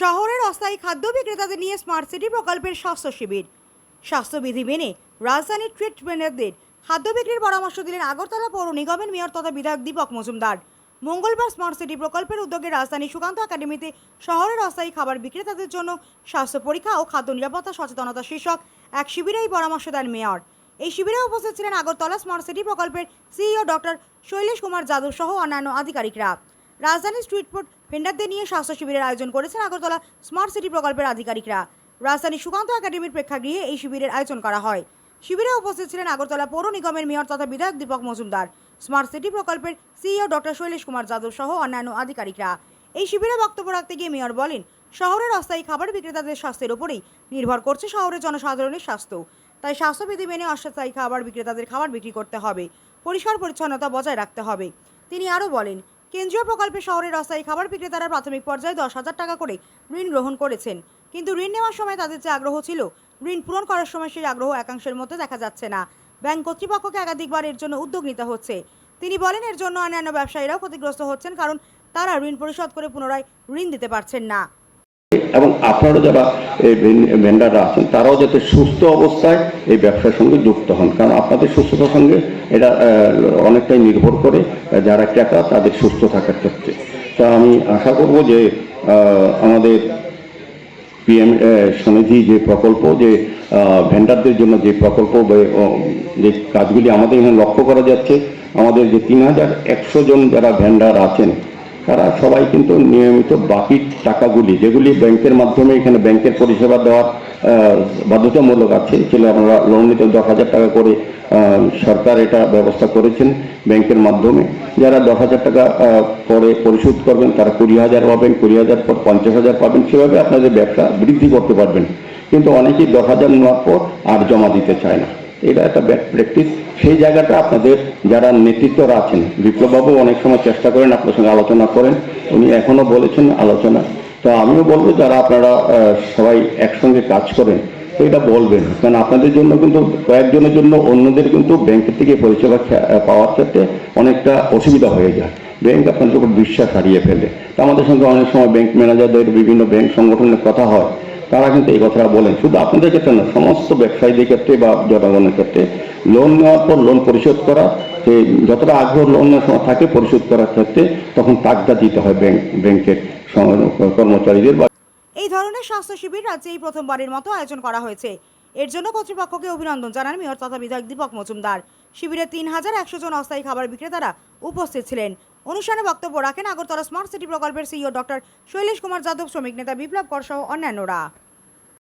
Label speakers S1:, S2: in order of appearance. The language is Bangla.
S1: শহরের অস্থায়ী খাদ্য বিক্রেতাদের নিয়ে স্মার্ট সিটি প্রকল্পের স্বাস্থ্য শিবির। স্বাস্থ্যবিধি মেনে রাজধানীর ট্রিটমেন্টারদের খাদ্য বিক্রির পরামর্শ দিলেন আগরতলা পৌর নিগমের মেয়র তথা বিধায়ক দীপক মজুমদার। মঙ্গলবার স্মার্ট সিটি প্রকল্পের উদ্যোগে রাজধানী সুকান্ত একাডেমিতে শহরের অস্থায়ী খাবার বিক্রেতাদের জন্য স্বাস্থ্য পরীক্ষা ও খাদ্য নিরাপত্তা সচেতনতা শীর্ষক এক শিবিরে এই পরামর্শ দেন মেয়র। এই শিবিরে উপস্থিত ছিলেন আগরতলা স্মার্ট সিটি প্রকল্পের সিইও ডক্টর শৈলেশ কুমার যাদব সহ অন্যান্য আধিকারিকরা। রাজধানীর স্ট্রিট ফুড ভেন্ডারদের নিয়ে স্বাস্থ্য শিবিরের আয়োজন করেছেন আগরতলা স্মার্ট সিটি প্রকল্পের আধিকারিকরা। রাজধানী সুকান্ত একাডেমির প্রেক্ষাগৃহে এই শিবিরের আয়োজন করা হয়। শিবিরে উপস্থিত ছিলেন আগরতলা পৌর নিগমের মেয়র তথা বিধায়ক দীপক মজুমদার স্মার্ট সিটি প্রকল্পের সিইও ডক্টর শৈলেশ কুমার যাদব সহ অন্যান্য আধিকারিকরা। এই শিবিরে বক্তব্য রাখতে গিয়ে মেয়র বলেন, শহরের অস্থায়ী খাবার বিক্রেতাদের স্বাস্থ্যের উপরেই নির্ভর করছে শহরের জনসাধারণের স্বাস্থ্য। তাই স্বাস্থ্যবিধি মেনে অস্থায়ী খাবার বিক্রেতাদের খাবার বিক্রি করতে হবে। পরিষ্কার পরিচ্ছন্নতা বজায় রাখতে হবে। তিনি আরও বলেন কেন্দ্রীয় প্রকল্পে শহরের অস্থায়ী খাবার বিক্রেতারা প্রাথমিক পর্যায়ে দশ হাজার টাকা করে ঋণ গ্রহণ করেছেন। কিন্তু ঋণ নেওয়ার সময় তাদের যে আগ্রহ ছিল, ঋণ পূরণ করার সময় সেই আগ্রহ একাংশের মধ্যে দেখা যাচ্ছে না। ব্যাংক কর্তৃপক্ষকে একাধিকবার এর জন্য উদ্যোগ নিতে হচ্ছে। তিনি বলেন, এর জন্য অন্যান্য ব্যবসায়ীরাও ক্ষতিগ্রস্ত হচ্ছেন কারণ তারা ঋণ পরিশোধ করে পুনরায় ঋণ দিতে পারছেন না।
S2: এবং আপনারা যারা এই ভেন্ডাররা আছেন, তারাও যাতে সুস্থ অবস্থায় এই ব্যবসার সঙ্গে যুক্ত হন। কারণ আপনাদের সুস্থতার সঙ্গে এটা অনেকটাই নির্ভর করে যারা ক্রেতা, তাদের সুস্থ থাকার ক্ষেত্রে। তা আমি আশা করব যে আমাদের পিএম সমিধি যে প্রকল্প, যে ভেন্ডারদের জন্য যে প্রকল্প যে কাজগুলি আমাদের এখানে লক্ষ্য করা যাচ্ছে, আমাদের যে তিন হাজার একশো জন যারা ভেন্ডার আছেন তারা সবাই কিন্তু নিয়মিত বাকি টাকাগুলি, যেগুলি ব্যাংকের মাধ্যমে এখানে ব্যাংকের পরিষেবা দেওয়ার বাধ্যতামূলক আছে ছিল আমরা লোন নিতে দশ হাজার টাকা করে সরকার এটা ব্যবস্থা করেছেন ব্যাংকের মাধ্যমে। যারা দশ হাজার টাকা পরে পরিশোধ করবেন, তারা কুড়ি হাজার পাবেন, কুড়ি হাজার পর পঞ্চাশ হাজার পাবেন, সেভাবে আপনাদের ব্যবসা বৃদ্ধি করতে পারবেন। কিন্তু অনেকেই দশ হাজার নেওয়ার পর আর জমা দিতে চায় না। এটা একটা ব্যাড প্র্যাকটিস। সেই জায়গাটা আপনাদের যারা নেতৃত্বরা আছেন, বিপ্লববাবু অনেক সময় চেষ্টা করেন আপনার সঙ্গে আলোচনা করেন, উনি এখনও বলেছেন আলোচনা। তো আমিও বলব, যারা আপনারা সবাই একসঙ্গে কাজ করেন, তো এটা বলবেন। কারণ আপনাদের জন্য কিন্তু, কয়েকজনের জন্য অন্যদের কিন্তু ব্যাংকের থেকে পরিষেবা পাওয়ার ক্ষেত্রে অনেকটা অসুবিধা হয়ে যায়। ব্যাংক আপনাদের উপর বিশ্বাস হারিয়ে ফেলে। তো আমাদের সঙ্গে অনেক সময় ব্যাংক ম্যানেজারদের বিভিন্ন ব্যাংক সংগঠনের কথা হয়। তারা কিন্তু এই কথাটা বলেন। শুধু আপনাদের ক্ষেত্রে না, সমস্ত ব্যবসায়ীদের ক্ষেত্রে বা জনগণের ক্ষেত্রে লোন নেওয়ার পর লোন পরিশোধ করা সে যতটা আগ্রহ লোন নেওয়ার থাকে পরিশোধ করার ক্ষেত্রে তখন তাগদা দিতে হয় ব্যাংক ব্যাংকের কর্মচারীদের
S1: এই ধরনের স্বাস্থ্য শিবির রাজ্যে এই প্রথমবারের মতো আয়োজন করা হয়েছে। এর জন্য কর্তৃপক্ষকে অভিনন্দন জানান মেয়র তথা বিধায়ক দীপক মজুমদার। শিবিরে তিন হাজার একশো জন অস্থায়ী খাবার বিক্রেতারা উপস্থিত ছিলেন। অনুষ্ঠানে বক্তব্য রাখেন আগরতলা স্মার্ট সিটি প্রকল্পের সিইও ডক্টর শৈলেশ কুমার যাদব, শ্রমিক নেতা বিপ্লব কর সহ অন্যান্যরা।